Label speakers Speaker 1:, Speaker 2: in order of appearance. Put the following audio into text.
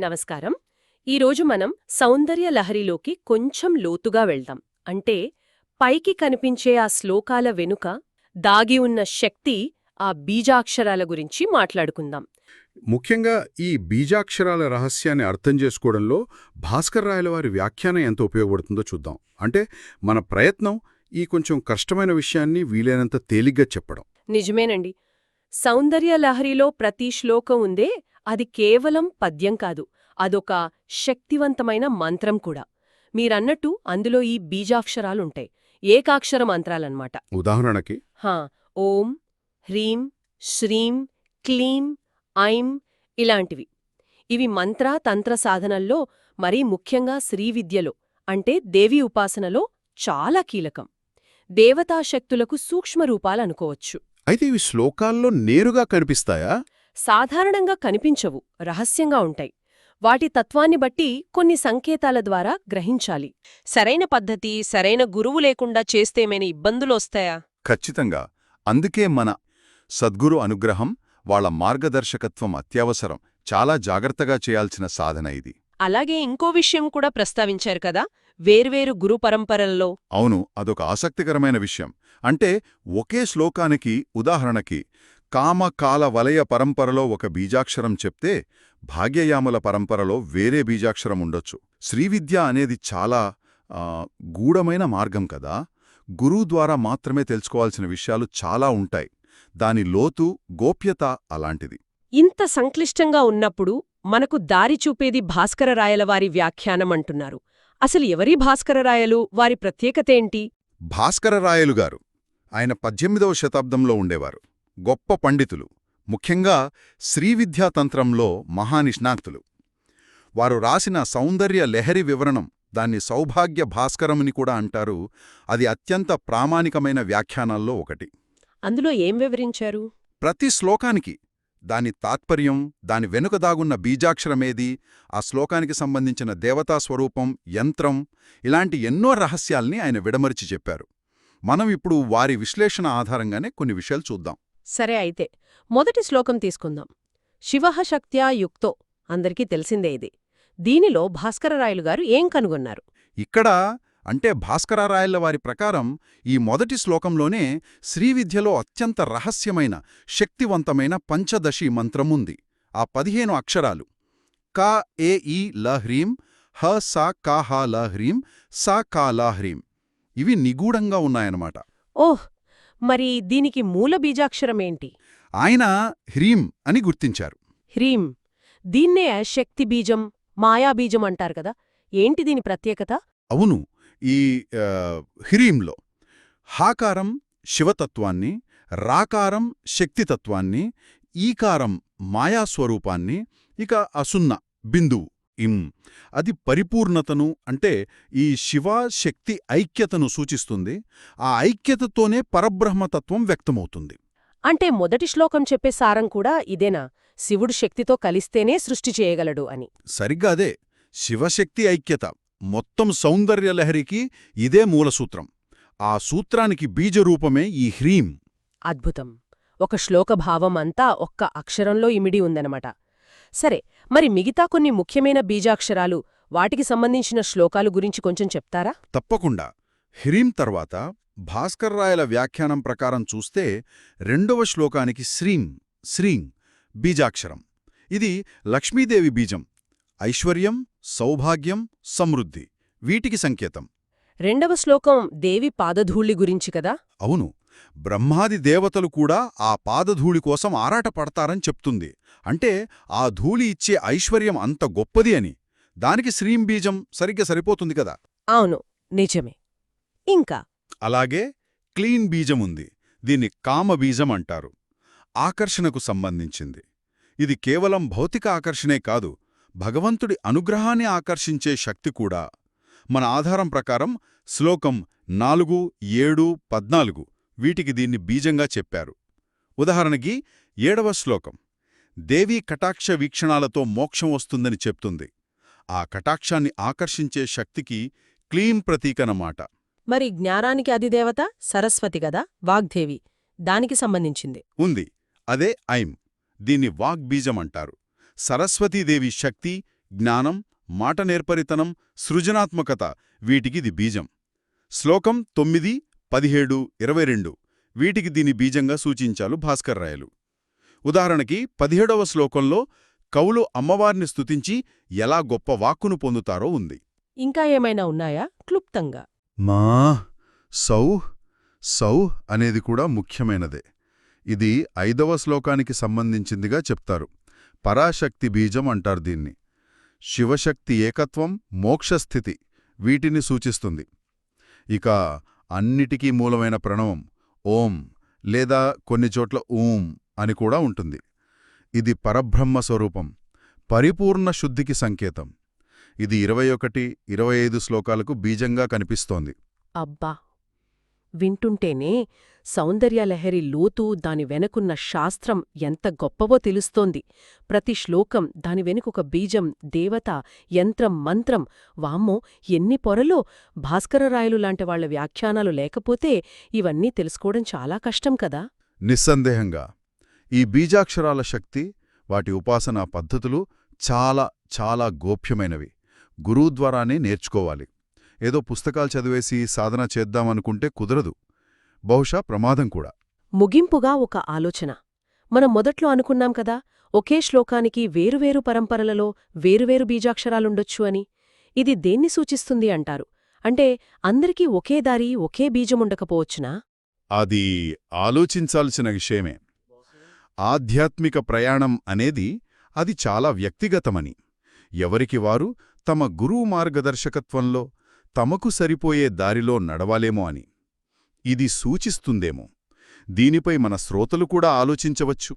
Speaker 1: నమస్కారం. ఈరోజు మనం సౌందర్య లహరిలోకి కొంచెం లోతుగా వెళ్దాం. అంటే పైకి కనిపించే ఆ శ్లోకాల వెనుక దాగి ఉన్న శక్తి ఆ బీజాక్షరాల గురించి మాట్లాడుకుందాం.
Speaker 2: ముఖ్యంగా ఈ బీజాక్షరాల రహస్యాన్ని అర్థం చేసుకోవడంలో భాస్కర్ రాయల వారి వ్యాఖ్యానం ఎంత ఉపయోగపడుతుందో చూద్దాం. అంటే మన ప్రయత్నం ఈ కొంచెం కష్టమైన విషయాన్ని వీలైనంత తేలిగ్గా చెప్పడం.
Speaker 1: నిజమేనండి. సౌందర్య లహరిలో ప్రతి శ్లోకం ఉందే అది కేవలం పద్యం కాదు అదొక శక్తివంతమైన మంత్రం కూడా. మీరన్నట్టు అందులో ఈ బీజాక్షరాలుంటాయి ఏకాక్షర మంత్రాలన్నమాట.
Speaker 2: ఉదాహరణకి?
Speaker 1: హా ఓం హ్రీం శ్రీం క్లీం ఐం ఇలాంటివి. ఇవి మంత్ర తంత్ర సాధనల్లో మరీ ముఖ్యంగా శ్రీవిద్యలో అంటే దేవి ఉపాసనలో చాలా కీలకం. దేవతాశక్తులకు సూక్ష్మరూపాలనుకోవచ్చు
Speaker 2: అయితే ఇవి శ్లోకాల్లో నేరుగా కనిపిస్తాయా?
Speaker 1: సాధారణంగా కనిపించవు రహస్యంగా ఉంటాయి. వాటి తత్వాన్ని బట్టి కొన్ని సంకేతాల ద్వారా గ్రహించాలి. సరైన పద్ధతి సరైన గురువు లేకుండా చేస్తేమైనా ఇబ్బందులొస్తాయా
Speaker 3: ఖచ్చితంగా. అందుకే మన సద్గురు అనుగ్రహం వాళ్ళ మార్గదర్శకత్వం అత్యవసరం. చాలా జాగ్రత్తగా చేయాల్సిన సాధన ఇది.
Speaker 1: అలాగే ఇంకో విషయం కూడా ప్రస్తావించారు కదా వేర్వేరు గురు పరంపరల్లో.
Speaker 3: అవును అదొక ఆసక్తికరమైన విషయం. అంటే ఒకే శ్లోకానికి ఉదాహరణకి కామ కాల వలయ పరంపరలో ఒక బీజాక్షరం చెప్తే భాగ్యయాముల పరంపరలో వేరే బీజాక్షరం ఉండొచ్చు. శ్రీవిద్య అనేది చాలా గూఢమైన మార్గం కదా. గురువు ద్వారా మాత్రమే తెలుసుకోవాల్సిన విషయాలు చాలా ఉంటాయి. దాని లోతు గోప్యత అలాంటిది.
Speaker 1: ఇంత సంక్లిష్టంగా ఉన్నప్పుడు మనకు దారి చూపేది భాస్కరరాయల వారి వ్యాఖ్యానం అంటున్నారు. అసలు ఎవరి భాస్కరరాయలు? వారి ప్రత్యేకతేంటి?
Speaker 3: భాస్కరరాయలు గారు. ఆయన పద్దెనిమిదవ శతాబ్దంలో ఉండేవారు. గొప్ప పండితులు. ముఖ్యంగా శ్రీవిద్యాతంత్రంలో మహానిష్ణాతులు. వారు రాసిన సౌందర్య లెహరి వివరణం దాన్ని సౌభాగ్య భాస్కరముని కూడా అంటారు. అది అత్యంత ప్రామాణికమైన వ్యాఖ్యానాల్లో ఒకటి.
Speaker 1: అందులో ఏం వివరించారు?
Speaker 3: ప్రతి శ్లోకానికి దాని తాత్పర్యం దాని వెనుక దాగున్న బీజాక్షరమేది ఆ శ్లోకానికి సంబంధించిన దేవతా స్వరూపం యంత్రం ఇలాంటి ఎన్నో రహస్యాల్ని ఆయన విడమరిచి చెప్పారు. మనం ఇప్పుడు వారి విశ్లేషణ ఆధారంగానే కొన్ని విషయాలు చూద్దాం.
Speaker 1: సరే అయితే మొదటి శ్లోకం తీసుకుందాం. శివః శక్త్యా యుక్తో అందరికీ తెలిసిందే ఇది. దీనిలో భాస్కరరాయలు గారు ఏం కనుగొన్నారు?
Speaker 3: ఇక్కడ అంటే భాస్కరారాయల వారి ప్రకారం ఈ మొదటి శ్లోకంలోనే శ్రీవిద్యలో అత్యంత రహస్యమైన శక్తివంతమైన పంచదశి మంత్రముంది. ఆ పదిహేను అక్షరాలు. కా ఏ ఈ లహ్రీం హ సా కా హా లహ్రీం సా కా లాహ్రీం ఇవి నిగూఢంగా ఉన్నాయన్నమాట.
Speaker 1: ఓహ్! మరి దీనికి మూల బీజాక్షరమేంటి?
Speaker 3: ఆయన హ్రీం అని గుర్తించారు.
Speaker 1: హ్రీం. దీన్నే శక్తి బీజం మాయాబీజం అంటారు కదా. ఏంటి దీని ప్రత్యేకత?
Speaker 3: అవును. ఈ హ్రీంలో హాకారం శివతత్వాన్ని రాకారం శక్తితత్వాన్ని ఈకారం మాయాస్వరూపాన్ని ఇక అసున్న బిందువు ఇం అది పరిపూర్ణతను అంటే ఈ శివ శక్తి ఐక్యతను సూచిస్తుంది. ఆ ఐక్యతతోనే పరబ్రహ్మతత్వం వ్యక్తమవుతుంది.
Speaker 1: అంటే మొదటి శ్లోకం చెప్పే సారం కూడా ఇదేనా? శివుడు శక్తితో కలిస్తేనే సృష్టి చేయగలడు అని.
Speaker 3: సరిగ్గా అదే. శివశక్తి ఐక్యత. మొత్తం సౌందర్యలహరికి ఇదే మూలసూత్రం ఆ సూత్రానికి బీజరూపమే ఈ హ్రీం.
Speaker 1: అద్భుతం. ఒక శ్లోక భావం అంతా ఒక్క అక్షరంలో ఇమిడి ఉందనమాట సరే మరి మిగతా కొన్ని ముఖ్యమైన బీజాక్షరాలు వాటికి సంబంధించిన శ్లోకాలు గురించి కొంచెం చెప్తారా?
Speaker 3: తప్పకుండా. హ్రీం తర్వాత భాస్కర్రాయల వ్యాఖ్యానం ప్రకారం చూస్తే రెండవ శ్లోకానికి శ్రీం శ్రీం బీజాక్షరం. ఇది లక్ష్మీదేవి బీజం. ఐశ్వర్యం సౌభాగ్యం సమృద్ధి వీటికి సంకేతం.
Speaker 1: రెండవ శ్లోకం దేవి పాదధూళి గురించి కదా?
Speaker 3: అవును. బ్రహ్మాది దేవతలు కూడా ఆ పాదధూళి కోసం ఆరాటపడతారని చెప్తుంది. అంటే ఆ ధూళి ఇచ్చే ఐశ్వర్యం అంత గొప్పది అని. దానికి శ్రీం బీజం సరిగ్గా సరిపోతుంది కదా?
Speaker 1: అవును. నిజమే. ఇంకా.
Speaker 3: అలాగే క్లీన్ బీజముంది దీన్ని కామబీజం అంటారు. ఆకర్షణకు సంబంధించింది. ఇది కేవలం భౌతిక ఆకర్షణే కాదు భగవంతుడి అనుగ్రహాన్ని ఆకర్షించే శక్తి కూడా మన ఆధారం ప్రకారం శ్లోకం నాలుగు ఏడు పద్నాలుగు వీటికి దీన్ని బీజంగా చెప్పారు. ఉదాహరణకి ఏడవ శ్లోకం దేవీ కటాక్ష వీక్షణాలతో మోక్షం వస్తుందని చెప్తుంది. ఆ కటాక్షాన్ని ఆకర్షించే శక్తికి క్లీన్ ప్రతీకనమాట.
Speaker 1: మరి జ్ఞానానికి అధిదేవత సరస్వతి గదా వాగ్దేవి దానికి సంబంధించింది.
Speaker 3: ఉంది. అదే ఐం దీన్ని వాగ్బీజం అంటారు. సరస్వతీదేవి శక్తి జ్ఞానం మాట నేర్పరితనం సృజనాత్మకత వీటికిది బీజం. శ్లోకం తొమ్మిది పదిహేడు ఇరవై రెండు వీటికి దీని బీజంగా సూచించాలు భాస్కర్రాయలు ఉదాహరణకి పదిహేడవ శ్లోకంలో కవులు అమ్మవారిని స్తుతించి ఎలా గొప్ప వాక్కును పొందుతారో ఉంది.
Speaker 1: ఇంకా ఏమైనా ఉన్నాయా? క్లుప్తంగా.
Speaker 2: మా సౌ సౌ అనేది కూడా ముఖ్యమైనదే. ఇది ఐదవ శ్లోకానికి సంబంధించిందిగా చెప్తారు. పరాశక్తి బీజం అంటారు దీన్ని. శివశక్తి ఏకత్వం మోక్షస్థితి వీటిని సూచిస్తుంది. ఇక అన్నిటికీ మూలమైన ప్రణవం ఓం లేదా కొన్ని చోట్ల ఊం అని కూడా ఉంటుంది. ఇది పరబ్రహ్మ స్వరూపం పరిపూర్ణ శుద్ధికి సంకేతం. ఇది ఇరవై ఒకటి ఇరవై ఐదు శ్లోకాలకు బీజంగా కనిపిస్తోంది.
Speaker 1: అబ్బా! వింటుంటేనే సౌందర్యలహరి లోతు దాని వెనకున్న శాస్త్రం ఎంత గొప్పవో తెలుస్తోంది. ప్రతి శ్లోకం దాని వెనుకొక బీజం దేవత యంత్రం మంత్రం. వామ్మో ఎన్ని పొరలో! భాస్కరరాయలు లాంటి వాళ్ళ వ్యాఖ్యానాలు లేకపోతే ఇవన్నీ తెలుసుకోవడం చాలా కష్టం కదా!
Speaker 2: నిస్సందేహంగా! ఈ బీజాక్షరాల శక్తి వాటి ఉపాసనా పద్ధతులు చాలా చాలా గోప్యమైనవి. గురువు ద్వారానే నేర్చుకోవాలి. ఏదో పుస్తకాలు చదివేసి సాధన చేద్దామనుకుంటే కుదరదు. బహుశా ప్రమాదం కూడా.
Speaker 1: ముగింపుగా ఒక ఆలోచన. మనం మొదట్లో అనుకున్నాం కదా ఒకే శ్లోకానికి వేరువేరు పరంపరలలో వేరువేరు బీజాక్షరాలుండొచ్చు అని. ఇది దేన్ని సూచిస్తుంది అంటారు? అంటే అందరికీ ఒకే దారి ఒకే బీజముండకపోవచ్చునా?
Speaker 3: అది ఆలోచించాల్సిన విషయమే. ఆధ్యాత్మిక ప్రయాణం అనేది అది చాలా వ్యక్తిగతమని. ఎవరికి వారు తమ గురువు మార్గదర్శకత్వంలో తమకు సరిపోయే దారిలో నడవాలేమో అని. ఇది సూచిస్తుందేమో. దీనిపై మన శ్రోతలు కూడా ఆలోచించవచ్చు.